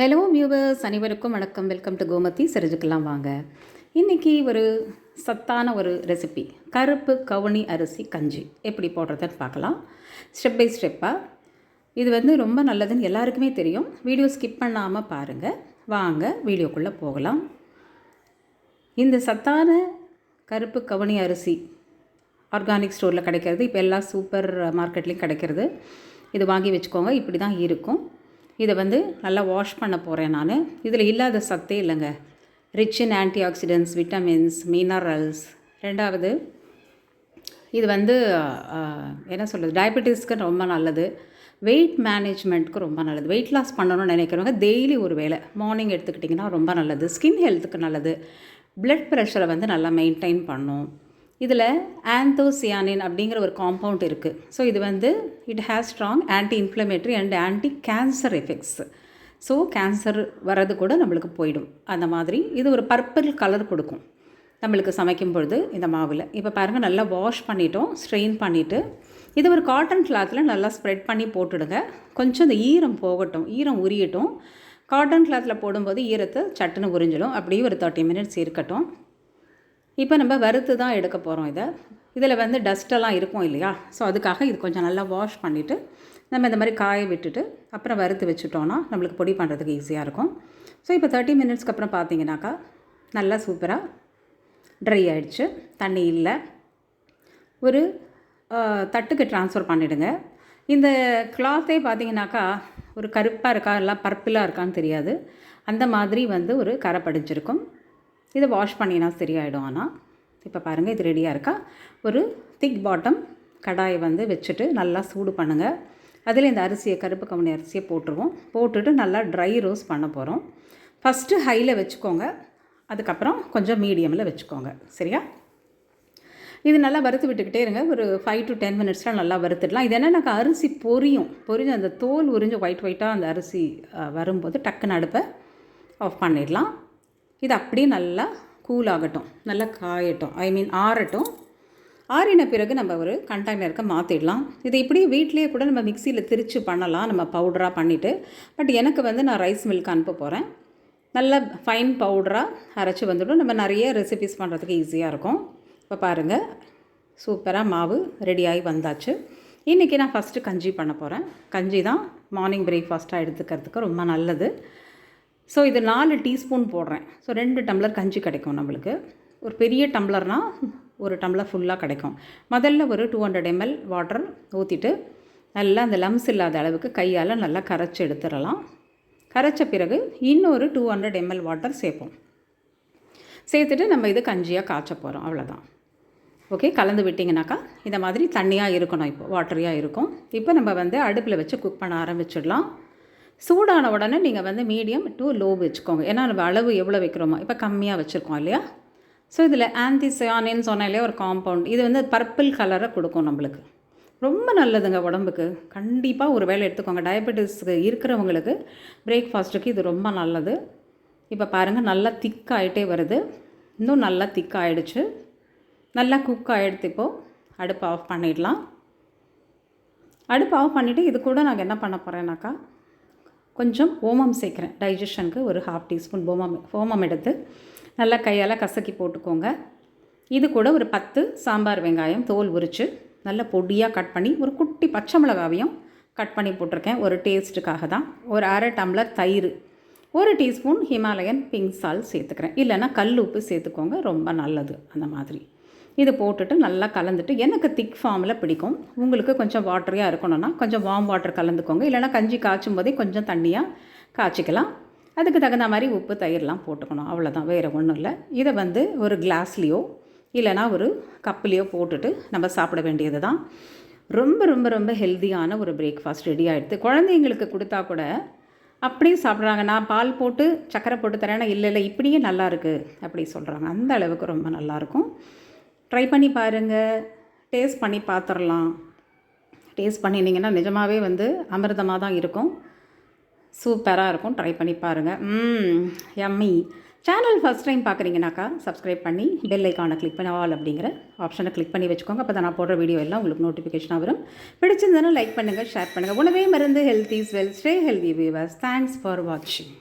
Hello viewers அனைவருக்கும் வணக்கம். Welcome to Gomathi செரிஞ்சுக்கலாம் வாங்க. இன்றைக்கி ஒரு சத்தான ஒரு ரெசிபி கருப்பு கவுனி அரிசி கஞ்சி. எப்படி போடுறதுன்னு பார்க்கலாம். ஸ்டெப் பை ஸ்டெப்பாக இது வந்து ரொம்ப நல்லதுன்னு எல்லாருக்குமே தெரியும். வீடியோ ஸ்கிப் பண்ணாமல் பாருங்கள் வாங்க வீடியோக்குள்ளே போகலாம். இந்த சத்தான கருப்பு கவுனி அரிசி ஆர்கானிக் ஸ்டோரில் கிடைக்கிறது. இப்போ எல்லா சூப்பர் மார்க்கெட்லேயும் கிடைக்கிறது. இது வாங்கி வச்சுக்கோங்க. இப்படி தான் இருக்கும். இதை வந்து நல்லா வாஷ் பண்ண போகிறேன் நான். இதில் இல்லாத சத்தே இல்லைங்க. Rich in antioxidants vitamins minerals ரெண்டாவது இது வந்து என்ன சொல்கிறது டயபெட்டிஸ்க்கு ரொம்ப நல்லது. வெயிட் மேனேஜ்மெண்ட்க்கு ரொம்ப நல்லது. வெயிட் லாஸ் பண்ணணும்னு நினைக்கிறவங்க டெய்லி ஒரு வேளை மார்னிங் எடுத்துக்கிட்டிங்கன்னா ரொம்ப நல்லது. ஸ்கின் ஹெல்த்துக்கு நல்லது. ப்ளட் ப்ரெஷரை வந்து நல்லா மெயின்டைன் பண்ணும். இதில் ஆந்தோசியானின் அப்படிங்கிற ஒரு காம்பவுண்ட் இருக்குது ஸோ இது வந்து it has strong anti inflammatory and anti cancer effects so cancer வர்றது கூட நம்மளுக்கு போயிடும். அந்த மாதிரி இது ஒரு பர்பிள் கலர் கொடுக்கும். நம்மளுக்கு சமைக்கும் பொழுது இந்த மாவில். இப்போ பாருங்கள் நல்லா வாஷ் பண்ணிட்டோம் ஸ்ட்ரெயின் பண்ணிவிட்டு இது ஒரு காட்டன் கிளாத்தில் நல்லா ஸ்ப்ரெட் பண்ணி போட்டுடுங்க. கொஞ்சம் இந்த ஈரம் போகட்டும் ஈரம் உரியட்டும். காட்டன் கிளாத்தில் போடும்போது ஈரத்தை சட்டுன்னு உறிஞ்சிடும். அப்படியே ஒரு தேர்ட்டி மினிட்ஸ் இருக்கட்டும். இப்போ நம்ம வறுத்து தான் எடுக்க போகிறோம் இதை. இதில் வந்து டஸ்ட்டெல்லாம் இருக்கும் இல்லையா? ஸோ அதுக்காக இது கொஞ்சம் நல்லா வாஷ் பண்ணிவிட்டு நம்ம இந்த மாதிரி காய விட்டுட்டு அப்புறம் வறுத்து வச்சுட்டோன்னா நம்மளுக்கு பொடி பண்ணுறதுக்கு ஈஸியாக இருக்கும். ஸோ இப்போ தேர்ட்டி மினிட்ஸ்க்கு அப்புறம் பார்த்தீங்கன்னாக்கா நல்லா சூப்பராக ட்ரை ஆகிடுச்சு தண்ணி இல்லை. ஒரு தட்டுக்கு ட்ரான்ஸ்ஃபர் பண்ணிவிடுங்க இந்த கிளாத்தே பார்த்தீங்கன்னாக்கா ஒரு கருப்பாக இருக்கா எல்லாம் பர்பிளாக இருக்கான்னு தெரியாது. அந்த மாதிரி வந்து ஒரு கரை படிஞ்சிருக்கும் இதை வாஷ் பண்ணினா சரியாயிடும் ஆனால் இப்போ பாருங்கள் இது ரெடியாக இருக்கா? ஒரு திக் பாட்டம் கடாயை வந்து வச்சுட்டு நல்லா சூடு பண்ணுங்கள் அதில் இந்த அரிசியை கருப்பு கம்பெனி அரிசியை போட்டுருவோம். போட்டுட்டு நல்லா ட்ரை ரோஸ் பண்ண போகிறோம் ஃபஸ்ட்டு ஹையில் வச்சுக்கோங்க. அதுக்கப்புறம் கொஞ்சம் மீடியமில் வச்சுக்கோங்க. சரியா? இது நல்லா வறுத்து விட்டுக்கிட்டே இருங்க. ஒரு ஃபைவ் டு டென் மினிட்ஸில் நல்லா வறுத்துடலாம். இது என்னன்னாக்கா அரிசி பொரியும். பொரிஞ்சு அந்த தோல் உறிஞ்சு ஒயிட் ஒயிட்டாக அந்த அரிசி வரும்போது டக்குன்னு அடுப்பை ஆஃப் பண்ணிடலாம். இது அப்படியே நல்லா கூல் ஆகட்டும். நல்லா காயட்டும். ஐ மீன் ஆறட்டும். ஆறின பிறகு நம்ம ஒரு கண்டெய்னருக்கு மாற்றிடலாம் இதை இப்படி வீட்லேயே கூட நம்ம மிக்சியில் திரித்து பண்ணலாம். நம்ம பவுடராக பண்ணிவிட்டு பட் எனக்கு வந்து நான் ரைஸ் மில்க் அனுப்ப போகிறேன் நல்ல ஃபைன் பவுடராக அரைச்சி வந்துடும். நம்ம நிறைய ரெசிபிஸ் பண்ணுறதுக்கு ஈஸியாக இருக்கும். இப்போ பாருங்கள் சூப்பராக மாவு ரெடியாகி வந்தாச்சு. இன்றைக்கி நான் ஃபஸ்ட்டு கஞ்சி பண்ண போகிறேன் கஞ்சி தான் மார்னிங் பிரேக்ஃபாஸ்ட்டாக எடுத்துக்கிறதுக்கு ரொம்ப நல்லது. ஸோ இது நாலு டீஸ்பூன் போடுறேன். ஸோ ரெண்டு டம்ளர் கஞ்சி கிடைக்கும் நம்மளுக்கு. ஒரு பெரிய டம்ளர்னால் ஒரு டம்ளர் ஃபுல்லாக கிடைக்கும். முதல்ல ஒரு டூ ஹண்ட்ரட் எம்எல் வாட்டர் ஊற்றிட்டு நல்லா அந்த லம்ஸ் இல்லாத அளவுக்கு கையால் நல்லா கரைச்சி எடுத்துடலாம். கரைச்ச பிறகு இன்னொரு டூ ஹண்ட்ரட் எம்எல் வாட்டர் சேர்ப்போம். சேர்த்துட்டு நம்ம இது கஞ்சியாக காய்ச்ச போகிறோம் அவ்வளோதான் ஓகே கலந்து விட்டிங்கனாக்கா இந்த மாதிரி தண்ணியாக இருக்கணும் இப்போ வாட்டரியாக இருக்கும். இப்போ நம்ம வந்து அடுப்பில் வச்சு குக் பண்ண ஆரம்பிச்சிடலாம். சூடான உடனே நீங்கள் வந்து மீடியம் டு லோ வச்சுக்கோங்க. ஏன்னா நம்ம அளவு எவ்வளோ வைக்கிறோமோ இப்போ கம்மியாக வச்சுருக்கோம் இல்லையா? ஸோ இதில் ஆன்டிசயானின்னு சொன்ன இல்லையா ஒரு காம்பவுண்ட் இது வந்து பர்பிள் கலரை கொடுக்கும் நம்மளுக்கு. ரொம்ப நல்லதுங்க உடம்புக்கு. கண்டிப்பாக ஒரு வேளை எடுத்துக்கோங்க. டயபெட்டிஸ்க்கு இருக்கிறவங்களுக்கு பிரேக்ஃபாஸ்ட்டுக்கு இது ரொம்ப நல்லது. இப்போ பாருங்கள் நல்லா திக்காயிட்டே வருது. இன்னும் நல்லா திக்காயிடுச்சு நல்லா குக் ஆகிடுத்து இப்போது அடுப்பு ஆஃப் பண்ணிடலாம். அடுப்பு ஆஃப் பண்ணிவிட்டு இது கூட நாங்கள் என்ன பண்ண போகிறேன்னாக்கா கொஞ்சம் ஓமம் சேர்க்குறேன். டைஜஷனுக்கு ஒரு ஹாஃப் டீஸ்பூன் ஓமம் ஓமம் எடுத்து நல்லா கையால் கசக்கி போட்டுக்கோங்க. இது கூட ஒரு பத்து சாம்பார் வெங்காயம் தோல் உரித்து நல்லா பொடியாக கட் பண்ணி ஒரு குட்டி பச்சை மிளகாவையும் கட் பண்ணி போட்டிருக்கேன். ஒரு டேஸ்ட்டுக்காக தான். ஒரு அரை டம்ளர் தயிர் ஒரு டீஸ்பூன் ஹிமாலயன் பிங்க் சால் சேர்த்துக்கிறேன். இல்லைன்னா கல் உப்பு சேர்த்துக்கோங்க. ரொம்ப நல்லது அந்த மாதிரி. இது போட்டுட்டு நல்லா கலந்துட்டு எனக்கு திக் ஃபார்மில் பிடிக்கும். உங்களுக்கு கொஞ்சம் வாட்டரியாக இருக்கணும்னா கொஞ்சம் வார்ம் வாட்டர் கலந்துக்கோங்க. இல்லைனா கஞ்சி காய்ச்சும் போதே கொஞ்சம் தண்ணியாக காய்ச்சிக்கலாம். அதுக்கு தகுந்த மாதிரி உப்பு தயிர்லாம் போட்டுக்கணும். அவ்வளோதான் வேறு ஒன்றும் இல்லை. இதை வந்து ஒரு கிளாஸ்லேயோ இல்லைனா ஒரு கப்புலேயோ போட்டுட்டு நம்ம சாப்பிட வேண்டியது தான் ரொம்ப ரொம்ப ரொம்ப ஹெல்த்தியான ஒரு பிரேக்ஃபாஸ்ட் ரெடி ஆகிடுது குழந்தைங்களுக்கு கொடுத்தா கூட அப்படியே சாப்பிட்றாங்க. நான் பால் போட்டு சக்கரை போட்டு தரேன்னா இல்லை இல்லை இப்படியே நல்லா இருக்குது அப்படி சொல்கிறாங்க அந்த அளவுக்கு ரொம்ப நல்லாயிருக்கும் ட்ரை பண்ணி பாருங்கள் டேஸ்ட் பண்ணி பார்த்துடலாம் டேஸ்ட் பண்ணினீங்கன்னா நிஜமாகவே வந்து அமிர்தமாக தான் இருக்கும். சூப்பராக இருக்கும். ட்ரை பண்ணி பாருங்கள் ம் எம்மி சேனல் ஃபஸ்ட் டைம் பார்க்குறீங்கனாக்கா சப்ஸ்கிரைப் பண்ணி பெல் ஐக்கானை கிளிக் பண்ணி ஆல் அப்படிங்கிற ஆப்ஷனை கிளிக் பண்ணி வச்சுக்கோங்க. அப்போ தான் நான் போடுற வீடியோ எல்லாம் உங்களுக்கு நோட்டிஃபிகேஷனாக வரும். பிடிச்சிருந்ததுன்னா லைக் பண்ணுங்கள் ஷேர் பண்ணுங்கள் உணவே மருந்து health is wealth stay healthy viewers thanks for வாட்சிங்